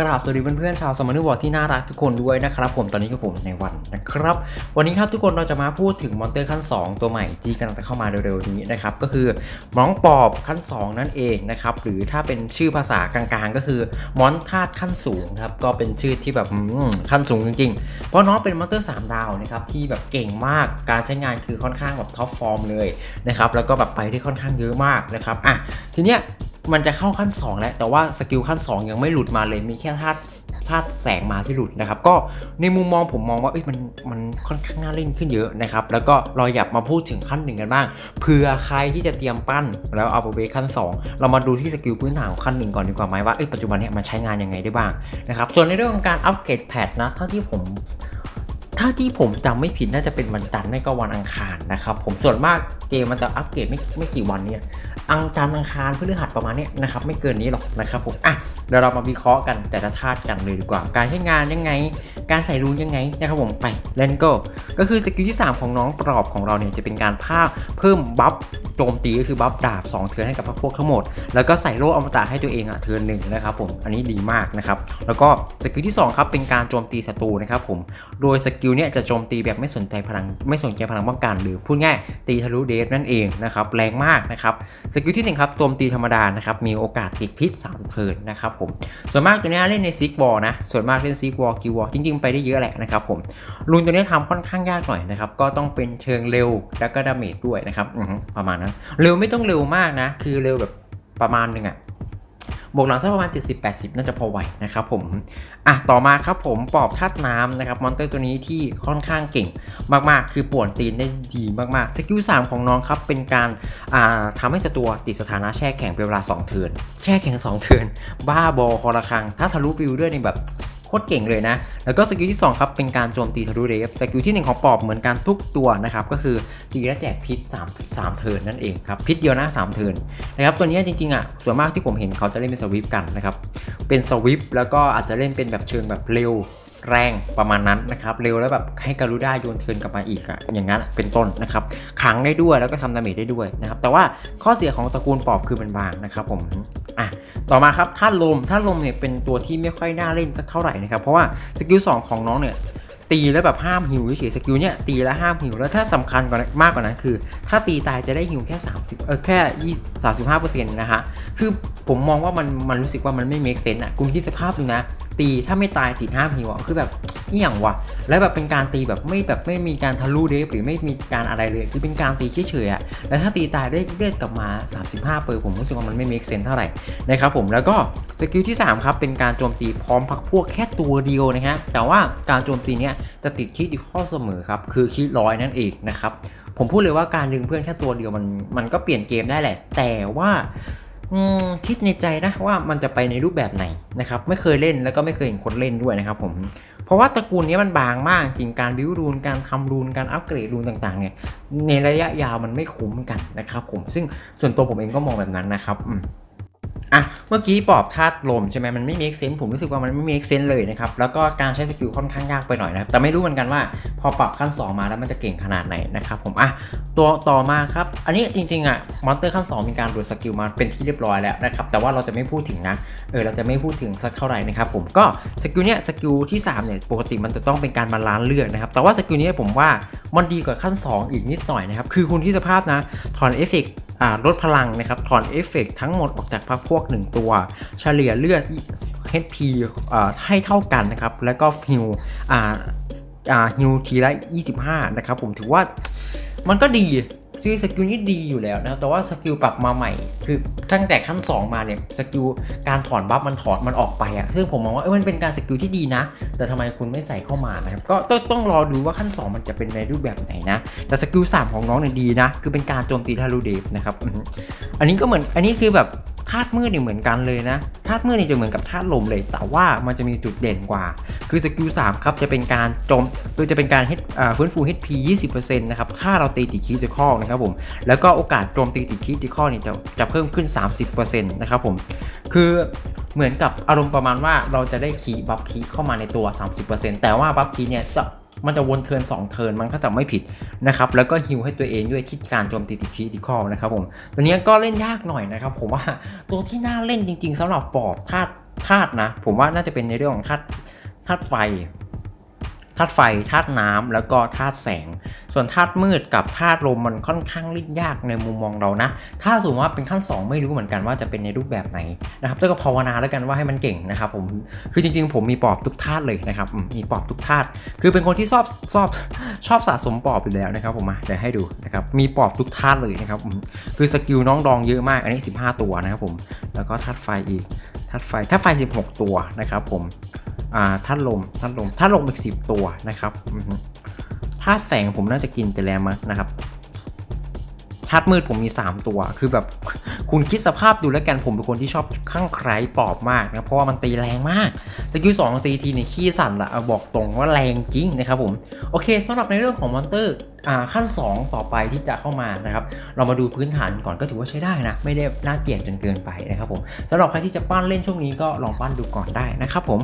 กราบสวัสดีเพื่อนๆชาวสมานุวอร์ที่น่ารักทุกคนด้วยนะครับผมตอนนี้ก็ผมในวันนะครับ วันนี้ครับทุกคนเราจะมาพูดถึงมอนเตอร์ขั้น 2 ตัวใหม่ที่กำลังจะเข้ามาเร็วๆนี้นะครับก็คือมองปอบขั้น 2 นั่นเองนะครับหรือถ้าเป็นชื่อภาษากลางๆ ก็คือมอนธาตุขั้นสูงครับก็เป็นชื่อที่แบบขั้นสูงจริงๆ เพราะน้องเป็นมอนเตอร์3ดาวนะครับที่แบบเก่งมากการใช้งานคือค่อนข้างแบบท็อปฟอร์มเลยนะครับแล้วก็แบบไปที่ค่อนข้างเยอะมากนะครับอะทีเนี้ย มันจะเข้าขั้น 2 แล้ว แต่ว่าสกิลขั้น 2 ยังไม่หลุดมาเลย มีแค่ธาตุธาตุแสงมาที่หลุดนะครับ ก็ในมุมมองผมมองว่าเอ้ยมันมันค่อนข้างน่าเล่นขึ้นเยอะนะครับ แล้วก็เราอยากมาพูดถึงขั้นหนึ่งกันบ้าง เผื่อใครที่จะเตรียมปั้นแล้วเอาไปเวขั้น 2 เรามาดูที่สกิลพื้นฐานของขั้นหนึ่งก่อนดีกว่าไหมว่าเอ้ยปัจจุบันเนี้ยมันใช้งานยังไงได้บ้างนะครับ ส่วนในเรื่องของการอัปเกรดแพทนะ เท่าที่ผม ถ้าที่ผมจำไม่ผิดน่าจะเป็นวันจันทร์ไม่ก็วันอังคารนะครับ ผมส่วนมากเกมมันจะอัปเกรดไม่ไม่กี่วันเนี่ยอังคารอังคารพฤหัสประมาณนี้นะครับไม่เกินนี้หรอกนะครับผมอะเดี๋ยวเรามาวิเคราะห์กันแต่ละธาตุกันเลยดีกว่า การใช้งานยังไง การใส่รูนยังไงนะครับผมไปเล่นก็ก็คือสกิลที่ 3 ของน้องปรอบของเราเนี่ยจะเป็นการภาพเพิ่มบัฟ โจมตีก็คือบัฟดาบ 2 เทิร์นให้กับพวกทั้งหมด แล้วก็ใส่โล่อมตะให้ตัวเองอะเทิร์นหนึ่งนะครับผมอันนี้ดีมากนะครับแล้วก็สกิลที่สองครับเป็นการโจมตีศัตรูนะครับผมโดยสกิลเนี่ยจะโจมตีแบบไม่สนใจพลังไม่สนใจพลังป้องกัน หรือพูดง่ายตีทะลุเดฟนั่นเองนะครับแรงมากนะครับสกิลที่หนึ่งครับโจมตีธรรมดานะครับมีโอกาสติดพิษ3เทิร์นนะครับผมส่วนมากตัวเนี้ยเล่นในซิกวอลนะส่วนมากเล่นซิกวอลกิวอลจริง ๆ ไปได้เยอะแหละนะครับผมรูนตัวเนี้ยทำค่อนข้างยากหน่อยนะครับก็ต้องเป็นเชิงเร็วแล้วก็ดาเมจด้วยนะครับประมาณนั้นเร็วไม่ต้องเร็วมากนะ คือเร็วแบบประมาณหนึงอะบวกหลังสักประมาณ 70-80 น่าจะพอไหวนะครับผม อะ ต่อมาครับผมปอบธาตุน้ำนะครับ มอนเตอร์ตัวนี้ที่ค่อนข้างเก่งมากๆ คือป่วนตีนได้ดีมากๆ สกิล 3 ของน้องครับ เป็นการอ่าทำให้ศัตรูติดสถานะแช่แข็งเป็นเวลา 2 เทิร์น แช่แข็ง 2 เทิร์น บ้าบอคอระคัง ถ้าทะลุฟิวด้วยนี่แบบ โคตรเก่งเลยนะ แล้วก็สกิลที่ 2 ครับ เป็นการโจมตีทะลุเรฟสกิลที่ 1 ของปอบเหมือนกันทุกตัวนะครับ ก็คือตีและแจกพิษ3 3เทิร์นนั่นเองครับ พิษเดียวนะ3เทิร์นนะครับ ตัวนี้จริงๆอะส่วนมากที่ผมเห็นเขาจะเล่นเป็นสวิปกันนะครับ เป็นสวิปแล้วก็อาจจะเล่นเป็นแบบเชิงแบบเร็ว แรงประมาณนั้นนะครับ เร็วแล้วแบบให้การุด้าโยนเทินกลับมาอีกอะอย่างนั้นเป็นต้นนะครับขังได้ด้วยแล้วก็ทำดาเมจได้ด้วยนะครับ แต่ว่าข้อเสียของตระกูลปอบคือมันบางนะครับผมอะต่อมาครับท่าตุลมท่าตุลมเนี่ยเป็นตัวที่ไม่ค่อยน่าเล่นสักเท่าไหร่นะครับ เพราะว่าสกิลสองของน้องเนี่ยตีแล้วแบบห้ามหิวเฉยสกิลเนี่ยตีแล้วห้ามหิวแล้วถ้าสำคัญกว่ามากกว่านั้นคือ ถ้าตีตายจะได้หิวแค่ 30เออแค่ยี่สามสิบห้าเปอร์เซ็นต์นะฮะคือผมมองว่ามันมันรู้สึกว่ามันไม่ make sense อะคุณคิดสภาพดูนะ ตีถ้าไม่ตายติดห้ามหิวอะคือแบบนี่อย่างวะแล้วแบบเป็นการตีแบบไม่แบบไม่มีการทะลุเดฟหรือไม่มีการอะไรเลยคือเป็นการตีเฉยๆอะแล้วถ้าตีตายได้เลือดกลับมา 35เปอร์ผมรู้สึกว่ามันไม่ make sense เท่าไหร่นะครับผมแล้วก็สกิลที่ 3 ครับ เป็นการโจมตีพร้อมพักพวกแค่ตัวเดียวนะฮะแต่ว่าการโจมตีเนี้ยจะติดคิดอีกข้อเสมอครับคือคิดร้อยนั่นเองนะครับผมพูดเลยว่าการดึงเพื่อนแค่ตัวเดียวมันมันก็เปลี่ยนเกมได้แหละ แต่ว่า คิดในใจนะว่ามันจะไปในรูปแบบไหนนะครับไม่เคยเล่นแล้วก็ไม่เคยเห็นคนเล่นด้วยนะครับผมเพราะว่าตระกูลนี้มันบางมากจริงการบิวรูนการทำรูนการอัปเกรดรูนต่างๆเนี่ยในระยะยาวมันไม่คุ้มกันนะครับผมซึ่งส่วนตัวผมเองก็มองแบบนั้นนะครับ อะเมื่อกี้ปอบธาตุลมใช่ไหมมันไม่ make sense ผมรู้สึกว่ามันไม่ make sense เลยนะครับ แล้วก็การใช้สกิลค่อนข้างยากไปหน่อยนะครับ แต่ไม่รู้เหมือนกันว่าพอปรับขั้น 2 มาแล้วมันจะเก่งขนาดไหนนะครับผมอะตัวต่อมาครับ อันนี้จริงๆอะมอนเตอร์ขั้น 2 มีการดูดสกิลมาเป็นที่เรียบร้อยแล้วนะครับ แต่ว่าเราจะไม่พูดถึงนะเออเราจะไม่พูดถึงสักเท่าไหร่นะครับผมก็สกิลเนี้ยสกิลที่3เนี่ยปกติมันจะต้องเป็นการบาลานซ์เลือดนะครับแต่ว่าสกิลนี้ผมว่ามันดีกว่าขั้น 2 อีกนิดหน่อยนะครับคือคุณที่สภาพนะถอนเอฟเฟกต์ ลดพลังนะครับ ถอนเอฟเฟกต์ทั้งหมดออกจากพักพวก 1 ตัว เฉลี่ยเลือด HP อให้เท่ากันนะครับ แล้วก็ฮิวฮิวทีละ 25 นะครับ ผมถือว่ามันก็ดี ชื่งสกิลนี้ดีอยู่แล้วนะครับแต่ว่าสกิลปรับมาใหม่ คือตั้งแต่ขั้น 2 มาเนี่ยสกิลการถอนบัฟมันถอนมันออกไปอะซึ่งผมมองว่าเอ้ยมันเป็นการสกิลที่ดีนะ แต่ทำไมคุณไม่ใส่เข้ามานะครับก็ต้องต้องรอดูว่าขั้น 2 มันจะเป็นในรูปแบบไหนนะ แต่สกิล3ของน้องเนี่ยดีนะ คือเป็นการโจมตีทารูเดฟนะครับอันนี้ก็เหมือนอันนี้คือแบบ ธาตุมืดเนี่ยเหมือนกันเลยนะธาตุมืดเนี่ยจะเหมือนกับธาตุลมเลย แต่ว่ามันจะมีจุดเด่นกว่า คือสกิล3ครับจะเป็นการโจมคือจะเป็นการ H อ่าฟื้นฟู HP 20%นะครับถ้าเราตีติดคีติคอลนะครับผมแล้วก็โอกาสโจมตีติดคีติคอลเนี่ยจะจะเพิ่มขึ้น 30%นะครับผมคือเหมือนกับอารมณ์ประมาณว่าเราจะได้คีบัฟคีเข้ามาในตัว 30%แต่ว่าบัฟคีเนี่ยจะ มันจะวนเทิร์น2เทิร์นมันก็จะไม่ผิดนะครับแล้วก็ฮิวให้ตัวเองด้วยคิดการโจมตีติดคีติคอนะครับผมตัวนี้ก็เล่นยากหน่อยนะครับผมว่าตัวที่น่าเล่นจริง ๆสำหรับปอบธาตุธาตุนะ ผมว่าน่าจะเป็นในเรื่องของธาตุธาตุไฟ ธาตุไฟธาตุน้ำแล้วก็ธาตุแสง ส่วนธาตุมืดกับธาตุลมมันค่อนข้างเล่นยากในมุมมองเรานะ ถ้าสมมติว่าเป็นขั้น 2 ไม่รู้เหมือนกันว่าจะเป็นในรูปแบบไหนนะครับก็ภาวนาแล้วกันว่าให้มันเก่งนะครับผมคือจริงๆ ผมมีปอบทุกธาตุเลยนะครับมีปอบทุกธาตุคือเป็นคนที่ชอบชอบชอบสะสมปอบอยู่แล้วนะครับผมมาเดี๋ยวให้ดูนะครับมีปอบทุกธาตุเลยนะครับคือสกิลน้องดองเยอะมากอันนี้ 15 ตัวนะครับผมแล้วก็ธาตุไฟอีกธาตุไฟธาตุไฟ 16 ตัวนะครับผม อ่าธาตุลมธาตุลมธาตุลมอีก10ตัวนะครับอือฮึธาแสงผมน่าจะกินไปแล้วมั้งนะครับธาตุมืดผมมี 3 ตัว คือแบบคุณคิดสภาพดูแล้วกัน ผมเป็นคนที่ชอบข้างใครปอบมากนะ เพราะว่ามันตีแรงมากตะกี้สองตีทีนี่ขี้สั่นละบอกตรงว่าแรงจริงนะครับผม โอเคสำหรับในเรื่องของมอนเตอร์ขั้น 2 ต่อไปที่จะเข้ามานะครับ เรามาดูพื้นฐานก่อนก็ถือว่าใช้ได้นะ ไม่ได้น่าเกลียดจนเกินไปนะครับผมสำหรับใครที่จะปั้นเล่นช่วงนี้ก็ลองปั้นดูก่อนได้นะครับผม